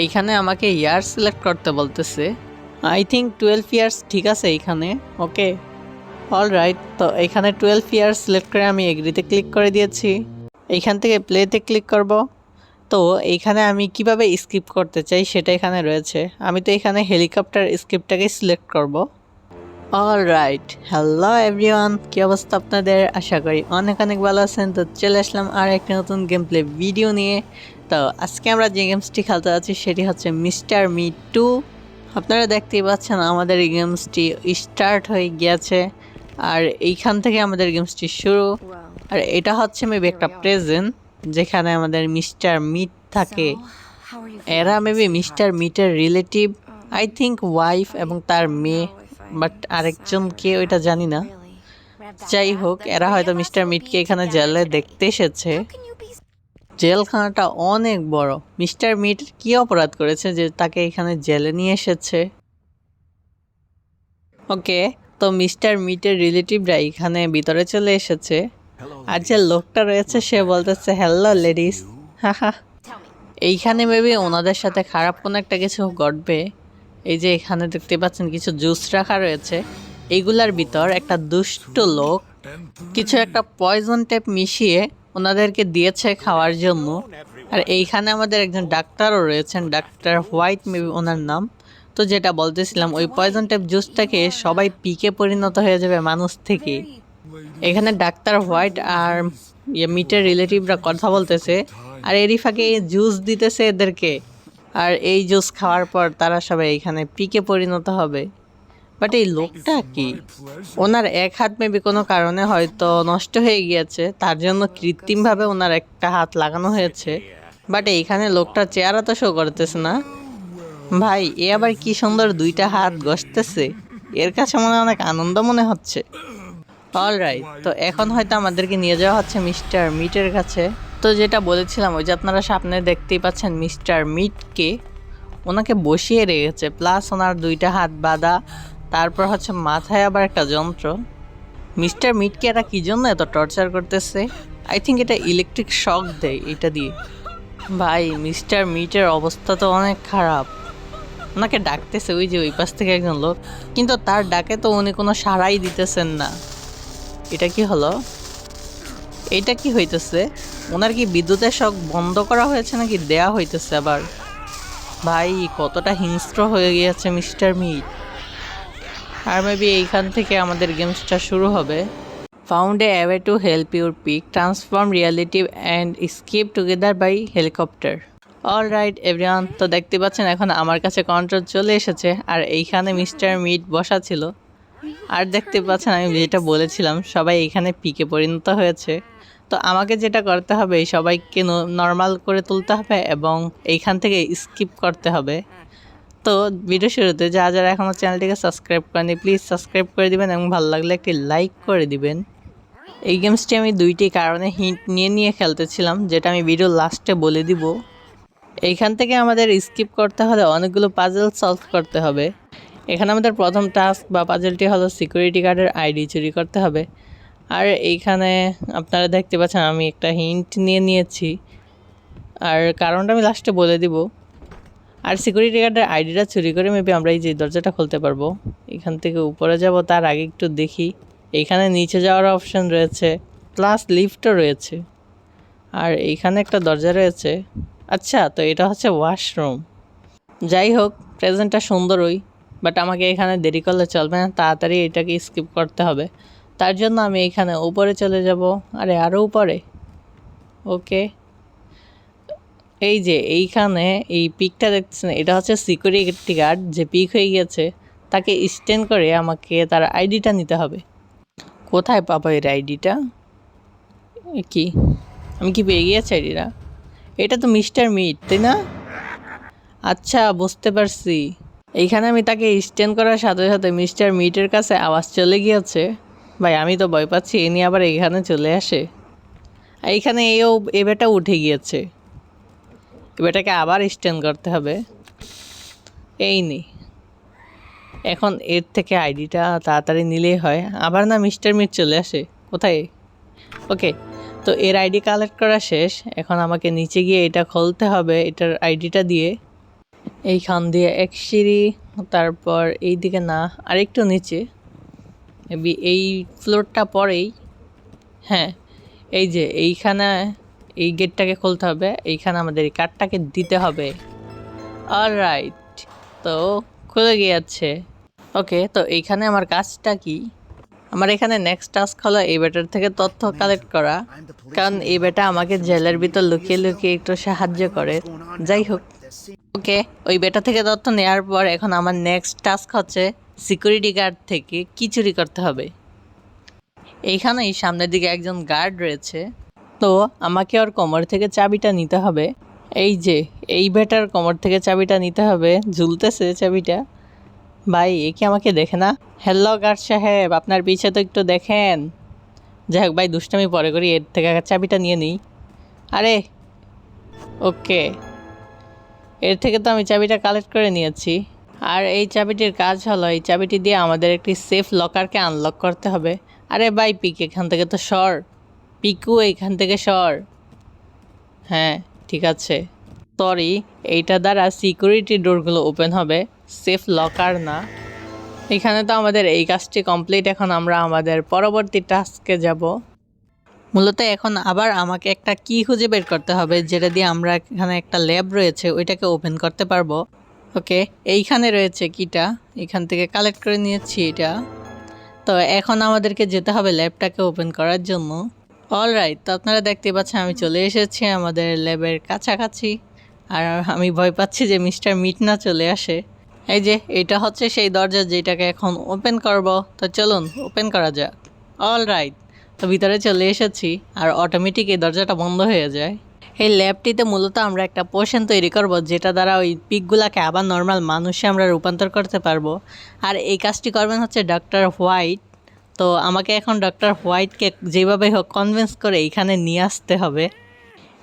এইখানে আমাকে ইয়ার সিলেক্ট করতে বলতেছে। আই থিঙ্ক টুয়েলভ ইয়ার্স ঠিক আছে এইখানে ওকে অল রাইট তো এখানে টুয়েলভ ইয়ার সিলেক্ট করে আমি এগ্রিতে ক্লিক করে দিয়েছি। এইখান থেকে প্লেতে ক্লিক করব। তো এইখানে আমি কীভাবে স্কিপ করতে চাই সেটা এখানে রয়েছে। আমি তো এখানে হেলিকপ্টার স্ক্রিপ্টটাকে সিলেক্ট করব। অল রাইট হ্যালো এভরিওয়ান কী অবস্থা আপনাদের? আশা করি অনেক অনেক ভালো আছেন। তো চলে আসলাম আর একটা নতুন গেম প্লে ভিডিও নিয়ে। তো আজকে আমরা যে গেমসটি খেলতে যাচ্ছি সেটি হচ্ছে মিস্টার মি টু। আপনারা দেখতেই পাচ্ছেন আমাদের এই গেমসটি স্টার্ট হয়ে গিয়েছে। আর এইখান থেকে আমাদের গেমসটি শুরু। আর এটা হচ্ছে মেবি একটা প্রেজেন্ট যেখানে আমাদের মিস্টার মিট থাকে। এরা মেবি মিস্টার মিটের রিলেটিভ আই থিঙ্ক ওয়াইফ এবং তার মেয়ে। বাট আরেকজন কে ওইটা জানি না। যাই হোক এরা হয়তো মিস্টার মিটকে এখানে জেলে দেখতে এসেছে। জেলখানাটা অনেক বড়। মিস্টার মিট কি অপরাধ করেছে যে তাকে এখানে জেলে নিয়ে এসেছে? ওকে তো মিস্টার মিটের রিলেটিভরা এখানে ভিতরে চলে এসেছে। আর যে লোকটা রয়েছে সে বলতেছে হ্যালো লেডিস হাহা এইখানে মেবি ওনাদের সাথে খারাপ কোনো একটা কিছু ঘটবে। এই যে এখানে দেখতে পাচ্ছেন কিছু জুস রাখা রয়েছে। এইগুলার ভিতর একটা দুষ্ট লোক কিছু একটা পয়জন টেপ মিশিয়ে ওনাদেরকে দিয়েছে খাওয়ার জন্য। আর এইখানে আমাদের একজন ডাক্তারও রয়েছেন, ডাক্তার হোয়াইট মেবি ওনার নাম। তো যেটা বলতেছিলাম, ওই পয়জন টেপ জুসটাকে সবাই পিকে পরিণত হয়ে যাবে মানুষ থেকে। এখানে ডাক্তার হোয়াইট আর ইয়ে মিটের রিলেটিভরা কথা বলতেছে, আর এরই ফাঁকে জুস দিতেছে এদেরকে। আর এই জুস খাওয়ার পর তারা সবাই এখানে পিকে পরিণত হবে। বাট এই লোকটা কি? ওনার এক হাত মেবি কোনো কারণে হয়তো নষ্ট হয়ে গিয়েছে, তার জন্য কৃত্রিমভাবে ওনার একটা হাত লাগানো হয়েছে। বাট এইখানে লোকটা চেহারা তো শো করতেছে না। ভাই, এ আবার কি সুন্দর দুইটা হাত গসতেছে এর কাছে মনে অনেক আনন্দ মনে হচ্ছে। অল রাইট তো এখন হয়তো আমাদেরকে নিয়ে যাওয়া হচ্ছে মিস্টার মিটের কাছে। তো যেটা বলেছিলাম, ওই যে আপনারা সামনে দেখতেই পাচ্ছেন মিস্টার মিটকে। ওনাকে বসিয়ে রেখেছে, প্লাস ওনার দুইটা হাত বাঁধা, তারপর হচ্ছে মাথায় আবার একটা যন্ত্র। মিস্টার মিটকে এরা কী জন্য এত টর্চার করতেছে? আই থিঙ্ক এটা ইলেকট্রিক শক দেয়, এটা দিয়ে। ভাই, মিস্টার মিটের অবস্থা তো অনেক খারাপ। ওনাকে ডাকতেছে, ওই যে ওই পাশ থেকে একজন লোক, কিন্তু তার ডাকে তো উনি কোনো সাড়াই দিতেছেন না। এটা কি হলো? এটা কি হইতেছে? ওনার কি বিদ্যুতের শক বন্ধ করা হয়েছে নাকি দেয়া হইতেছে আবার? ভাই, কতটা হিংস্র হয়ে গিয়েছে মিস্টার মিট। আর মেবি এইখান থেকে আমাদের গেমসটা শুরু হবে। Found a away to help your pick transform reality and escape together by helicopter all right everyone তো দেখতে পাচ্ছেন এখন আমার কাছে কন্ট্রোল চলে এসেছে, আর এইখানে মিস্টার মিট বসা ছিল। আর দেখতে পাচ্ছেন আমি যেটা বলেছিলাম, সবাই এখানে পিকে পরিণত হয়েছে। তো আমাকে যেটা করতে হবে, সবাইকে নর্মাল করে তুলতে হবে এবং এইখান থেকে স্কিপ করতে হবে। তো ভিডিও শুরুতে যারা যারা এখনও চ্যানেলটিকে সাবস্ক্রাইব করেনি প্লিজ সাবস্ক্রাইব করে দিবেন এবং ভালো লাগলে একটি লাইক করে দিবেন। এই গেমসটি আমি দুইটি কারণে হিন্ট নিয়ে নিয়ে খেলতেছিলাম, যেটা আমি ভিডিও লাস্টে বলে দিব। এইখান থেকে আমাদের স্কিপ করতে হলে অনেকগুলো পাজেল সলভ করতে হবে। এখানে আমাদের প্রথম টাস্ক বা পাজেলটি হলো সিকিউরিটি গার্ডের আইডি চুরি করতে হবে। আর এইখানে আপনারা দেখতে পাচ্ছেন, আমি একটা হিন্ট নিয়ে নিয়েছি। আর কারণটা আমি লাস্টে বলে দিব। আর সিকিউরিটি গার্ডের আইডিটা চুরি করে মেবি আমরা এই যে দরজাটা খুলতে পারব। এখান থেকে উপরে যাব, তার আগে একটু দেখি। এইখানে নিচে যাওয়ার অপশন রয়েছে প্লাস লিফটও রয়েছে। আর এইখানে একটা দরজা রয়েছে। আচ্ছা তো এটা হচ্ছে ওয়াশরুম যাই হোক প্রেজেন্টটা সুন্দরই বাট আমাকে এখানে দেরি করলে চলবে না, তাড়াতাড়ি এটাকে স্কিপ করতে হবে। তার জন্য আমি এখানে উপরে চলে যাব। আরে আরও উপরে? ওকে। এই যে, এইখানে এই পিকটা দেখছেন এটা হচ্ছে সিকিউরিটি গার্ড যে পিক হয়ে গেছে, তাকে স্ট্যান্ড করে আমাকে তার আইডিটা নিতে হবে। কোথায় পাবো এর আইডিটা কি? আমি কি পেয়ে গিয়েছি আইডিটা এটা তো মিস্টার মিট, তাই না? আচ্ছা বুঝতে পারছি। এইখানে আমি তাকে স্ট্যান্ড করার সাথে সাথে মিস্টার মিটের কাছে আওয়াজ চলে গিয়েছে। ভাই, আমি তো ভয় পাচ্ছি, এ নিয়ে আবার এখানে চলে আসে। এইখানে এও এবারটা উঠে গিয়েছে। এবারটাকে আবার স্ট্যান্ড করতে হবে। এই নে। এখন এর থেকে আইডিটা তাড়াতাড়ি নিলেই হয়। আবার না মিস্টার মিট চলে আসে। কোথায়? ওকে তো এর আইডি কালেক্ট করা শেষ। এখন আমাকে নিচে গিয়ে এটা খুলতে হবে, এটার আইডিটা দিয়ে। এইখান দিয়ে এক সিঁড়ি, তারপর এই দিকে না, আরেকটু নিচে। এই ফ্লোরটা পরেই হ্যাঁ এই যে এইখানে এই গেটটাকে খুলতে হবে, এইখানে আমাদের এই কার্ডটাকে দিতে হবে। আর অলরাইট তো খুলে গিয়েছে। ওকে তো এইখানে আমার কাজটা কি? আমার এখানে নেক্সট টাস্ক হলো এই বেটার থেকে তথ্য কালেক্ট করা, কারণ এই বেটা আমাকে জেলের ভিতর লুকিয়ে লুকিয়ে একটু সাহায্য করে। যাই হোক ওকে ওই বেটা থেকে তথ্য নেওয়ার পর এখন আমার নেক্সট টাস্ক হচ্ছে সিকিউরিটি গার্ড থেকে কি চুরি করতে হবে? এইখানেই সামনের দিকে একজন গার্ড রয়েছে। তো আমাকে ওর কোমর থেকে চাবিটা নিতে হবে। এই যে, এই বেটার কোমর থেকে চাবিটা নিতে হবে। ঝুলতেছে চাবিটা। ভাই, এ কি আমাকে দেখে না? হ্যালো গার্ড সাহেব, আপনার পিছে তো একটু দেখেন। যাই হোক ভাই, দুষ্টামি পরে করি, এর থেকে চাবিটা নিয়ে নিই। আরে, ওকে। এর থেকে তো আমি চাবিটা কালেক্ট করে নিয়েছি। আর এই চাবিটির কাজ হলো, এই চাবিটি দিয়ে আমাদের একটি সেফ লকারকে আনলক করতে হবে। আরে ভাই, পিক এখান থেকে তো সর। পিকু এইখান থেকে সর। হ্যাঁ ঠিক আছে। সরি এইটা দ্বারা সিকিউরিটি ডোরগুলো ওপেন হবে। সেফ লকার না। এখানে তো আমাদের এই কাজটি কমপ্লিট এখন আমরা আমাদের পরবর্তী টাস্কে যাব। মূলত এখন আবার আমাকে একটা কি খুঁজে বের করতে হবে, যেটা দিয়ে আমরা এখানে একটা ল্যাব রয়েছে, ওইটাকে ওপেন করতে পারব। ওকে, এইখানে রয়েছে কিটা? এখান থেকে কালেক্ট করে নিয়েছি এটা। তো এখন আমাদেরকে যেতে হবে ল্যাবটাকে ওপেন করার জন্য। অল রাইট তো আপনারা দেখতে পাচ্ছেন আমি চলে এসেছি আমাদের ল্যাবের কাছাকাছি। আর আমি ভয় পাচ্ছি যে মিস্টার মিট না চলে আসে। এই যে, এটা হচ্ছে সেই দরজা যেটাকে এখন ওপেন করব। তো চলুন ওপেন করা যাক। অল রাইট তো ভিতরে চলে এসেছি। আর অটোমেটিক এই দরজাটা বন্ধ হয়ে যায়। এই ল্যাবটিতে মূলত আমরা একটা পোষণ তৈরি করব, যেটা দ্বারা ওই পিকগুলাকে আবার নর্মাল মানুষে আমরা রূপান্তর করতে পারব। আর এই কাজটি করবেন হচ্ছে ডক্টর হোয়াইট। তো আমাকে এখন ডক্টর হোয়াইটকে যেভাবে হোক কনভিন্স করে এইখানে নিয়ে আসতে হবে।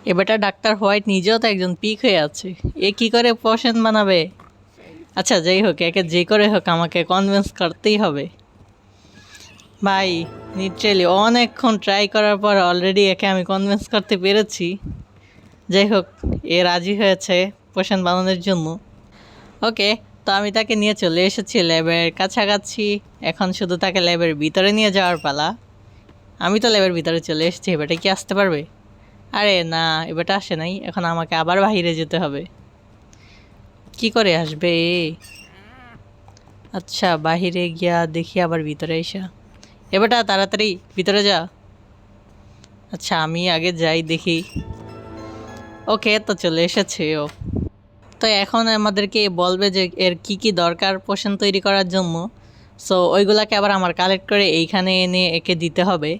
এবারটা ডাক্তার হোয়াইট নিজেও তো একজন পিক হয়ে আছে। এ কি করে পোষণ বানাবে? আচ্ছা যাই হোক, একে যে করে হোক আমাকে কনভিন্স করতেই হবে। ভাই লিটারেলি অনেকক্ষণ ট্রাই করার পর অলরেডি একে আমি কনভিন্স করতে পেরেছি। যাই হোক এ রাজি হয়েছে পোষণ বানানোর জন্য। ওকে, তো আমি তাকে নিয়ে চলে এসেছি ল্যাবের কাছাকাছি। এখন শুধু তাকে ল্যাবের ভিতরে নিয়ে যাওয়ার পালা। আমি তো ল্যাবের ভিতরে চলে এসেছি এবারটা কি আসতে পারবে? আরে না এবারটা আসে নাই, এখন আমাকে আবার বাইরে যেতে হবে। কি করে আসবে? আচ্ছা বাহিরে গিয়া দেখি আবার ভিতরে এসা। এবারটা তাড়াতাড়ি ভিতরে যা। আচ্ছা আমি আগে যাই দেখি। ওকে, তো চলে এসেছে ও তো এখন আমাদেরকে বলবে যে এর কি কি দরকার পোষণ তৈরি করার জন্য। সো ওইগুলাকে আবার আমার কালেক্ট করে এইখানে এনে একে দিতে হবে।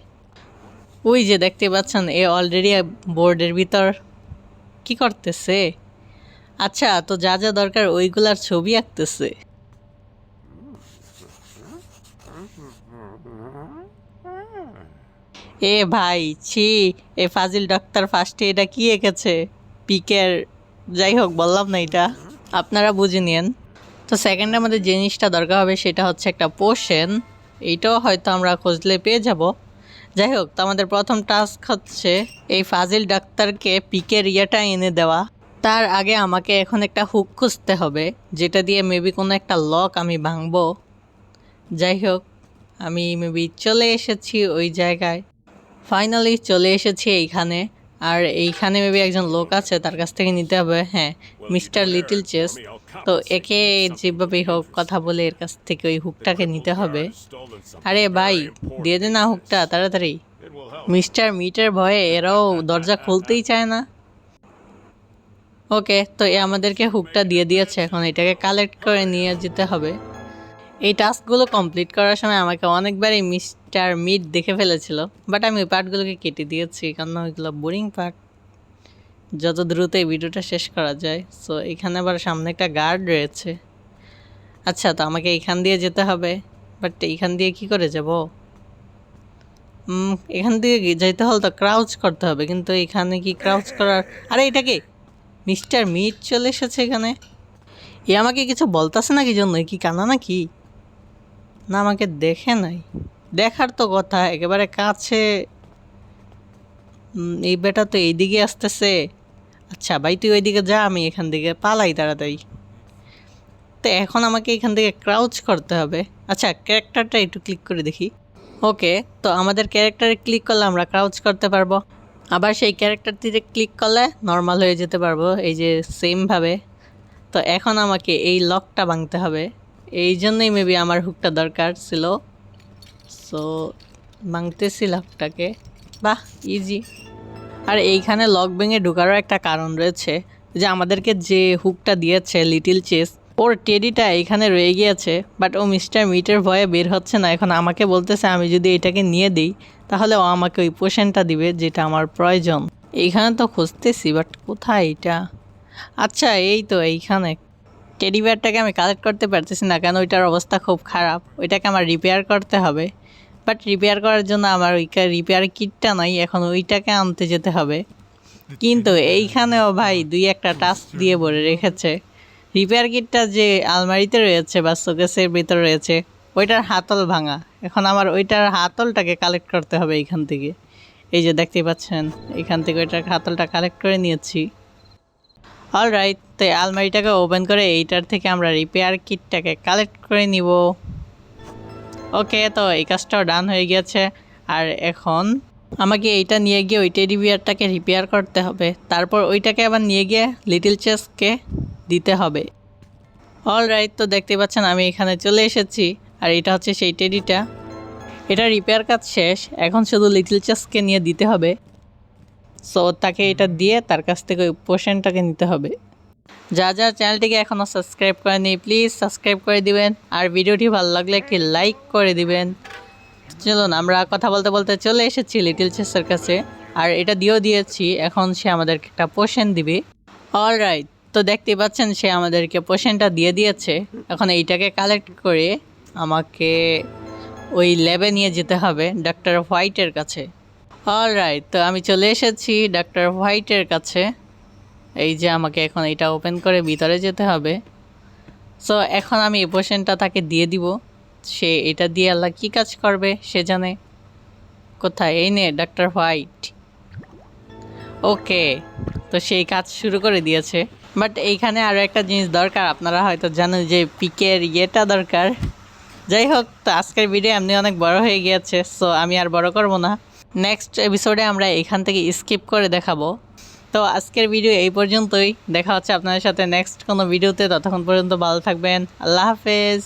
ওই যে দেখতে পাচ্ছেন, এ অলরেডি বোর্ডের ভিতর কি করতেছে? আচ্ছা তো যা যা দরকার ওইগুলার ছবি আঁকতেছে। এ ভাই, ছি, এ ফাজিল ডক্টর ফার্স্টে এটা কি এঁকেছে? পিকের, যাই হোক, বললাম না এটা। আপনারা বুঝে নিন তো সেকেন্ডে আমাদের জিনিসটা দরকার হবে, সেটা হচ্ছে একটা পোষণ এইটাও হয়তো আমরা খুঁজলে পেয়ে যাব। যাই হোক, তো আমাদের প্রথম টাস্ক হচ্ছে এই ফাজিল ডাক্তারকে পিকের ইয়েটা এনে দেওয়া। তার আগে আমাকে এখন একটা হুক খুঁজতে হবে, যেটা দিয়ে মেবি কোনো একটা লক আমি ভাঙবো। যাই হোক, আমি মেবি চলে এসেছি ওই জায়গায়। ফাইনালি চলে এসেছি এইখানে। আর এইখানে মেবি একজন লোক আছে, তার কাছ থেকে নিতে হবে। হ্যাঁ মিস্টার লিটল চেস তো একে যেভাবেই হোক কথা বলে এর কাছ থেকে ওই হুকটাকে নিতে হবে। আরে ভাই, দিয়ে দে না হুকটা, তাড়াতাড়ি। মিস্টার মিটের ভয়ে এরাও দরজা খুলতেই চায় না। ওকে, তো এ আমাদেরকে হুকটা দিয়ে দিয়েছে, এখন এটাকে কালেক্ট করে নিয়ে যেতে হবে। এই টাস্কগুলো কমপ্লিট করার সময় আমাকে অনেকবারই মিস্টার মিট দেখে ফেলেছিল, বাট আমি ওই পার্টগুলোকে কেটে দিয়েছি, কারণ ওইগুলো বোরিং পার্ট যত দ্রুত এই ভিডিওটা শেষ করা যায় সো এখানে আবার সামনে একটা গার্ড রয়েছে। আচ্ছা তো আমাকে এখান দিয়ে যেতে হবে বাট এইখান দিয়ে কি করে যাব? এখান দিয়ে কি যেতে হলে তো ক্রাউচ করতে হবে, কিন্তু এখানে কি ক্রাউচ করার আরে, এটা কি? মিস্টার মিট চলে এসেছে এখানে? এ আমাকে কিছু বলতেছে না কি জন্য কি কানা নাকি? না, আমাকে দেখে নাই। দেখার তো কথা, একেবারে কাছে। এই বেটা তো এইদিকে আসতেছে। আচ্ছা ভাই, তুই ওইদিকে যা, আমি এখান থেকে পালাই তাড়াতাড়ি। তো, এখন আমাকে এখান থেকে ক্রাউচ করতে হবে। আচ্ছা ক্যারেক্টারটা একটু ক্লিক করে দেখি। ওকে, তো আমাদের ক্যারেক্টারে ক্লিক করলে আমরা ক্রাউচ করতে পারব। আবার সেই ক্যারেক্টারটিতে ক্লিক করলে নর্মাল হয়ে যেতে পারব, এই যে সেমভাবে তো এখন আমাকে এই লকটা ভাঙতে হবে। এই জন্যই মেবি আমার হুকটা দরকার ছিল। সো ভাঙতেছি লকটাকে বাহ ইজি আর এইখানে লক ভেঙে ঢোকারও একটা কারণ রয়েছে যে আমাদেরকে যে হুকটা দিয়েছে লিটিল চেস ওর টেডিটা এইখানে রয়ে গিয়েছে বাট ও মিস্টার মিটের ভয়ে বের হচ্ছে না। এখন আমাকে বলতেছে, আমি যদি এটাকে নিয়ে দিই, তাহলে ও আমাকে ওই পোশনটা দিবে যেটা আমার প্রয়োজন। এইখানে তো খুঁজতেছি বাট কোথায় এটা? আচ্ছা এই তো এইখানে। টেডি বিয়ারটাকে আমি কালেক্ট করতে পারতেছি না কেন ওইটার অবস্থা খুব খারাপ। ওইটাকে আমার রিপেয়ার করতে হবে। বাট রিপেয়ার করার জন্য আমার ওই রিপেয়ার কিটটা নাই, এখন ওইটাকে আনতে যেতে হবে। কিন্তু এইখানেও ভাই দুই একটা টাস্ক দিয়ে ভরে রেখেছে। রিপেয়ার কিটটা যে আলমারিতে রয়েছে বা শোকেসের ভিতরে রয়েছে, ওইটার হাতল ভাঙা। এখন আমার ওইটার হাতলটাকে কালেক্ট করতে হবে এইখান থেকে। এই যে দেখতেই পাচ্ছেন এখান থেকে ওইটার হাতলটা কালেক্ট করে নিয়েছি। অল রাইট তো আলমারিটাকে ওপেন করে এইটার থেকে আমরা রিপেয়ার কিটটাকে কালেক্ট করে নিব। ওকে তো এই কাজটাও ডান হয়ে গেছে। আর এখন আমাকে এইটা নিয়ে গিয়ে ওই টেডি বিয়ারটাকে রিপেয়ার করতে হবে। তারপর ওইটাকে আবার নিয়ে গিয়ে লিটিল চেসকে দিতে হবে। অল রাইট তো দেখতে পাচ্ছেন আমি এখানে চলে এসেছি। আর এটা হচ্ছে সেই টেডিটা এটা রিপেয়ার কাজ শেষ। এখন শুধু লিটিল চেসকে নিয়ে দিতে হবে। সো তাকে এটা দিয়ে তার কাছ থেকে ওই পোর্শনটাকে নিতে হবে। যা যা চ্যানেলটিকে এখনও সাবস্ক্রাইব করেনি প্লিজ সাবস্ক্রাইব করে দিবেন। আর ভিডিওটি ভালো লাগলে একটি লাইক করে দিবেন। চলুন, আমরা কথা বলতে বলতে চলে এসেছি লিটিল চেসের কাছে। আর এটা দিয়েও দিয়েছি, এখন সে আমাদেরকে একটা পোষণ দিবে। অল রাইট তো দেখতে পাচ্ছেন সে আমাদেরকে পোষণটা দিয়ে দিয়েছে। এখন এইটাকে কালেক্ট করে আমাকে ওই ল্যাবে নিয়ে যেতে হবে ডাক্তার হোয়াইটের কাছে। অল রাইট তো আমি চলে এসেছি ডাক্তার হোয়াইটের কাছে। এই যে আমাকে এখন এটা ওপেন করে ভিতরে যেতে হবে। সো এখন আমি এই পোষণটা তাকে দিয়ে দিব। সে এটা দিয়ে আল্লাহ কী কাজ করবে, সে জানে। কোথায়? এই নে ডাক্তার হোয়াইট ওকে তো সেই কাজ শুরু করে দিয়েছে। বাট এইখানে আরও একটা জিনিস দরকার, আপনারা হয়তো জানেন যে পিকের ইয়েটা দরকার। যাই হোক, তো আজকের ভিডিও এমনি অনেক বড় হয়ে গিয়েছে সো আমি আর বড় করব না। নেক্সট এপিসোডে আমরা এখান থেকে স্কিপ করে দেখাবো। তো আজকের ভিডিও এই পর্যন্তই। দেখা হচ্ছে আপনাদের সাথে নেক্সট কোনো ভিডিওতে ততক্ষণ পর্যন্ত ভালো থাকবেন। আল্লাহ হাফেজ।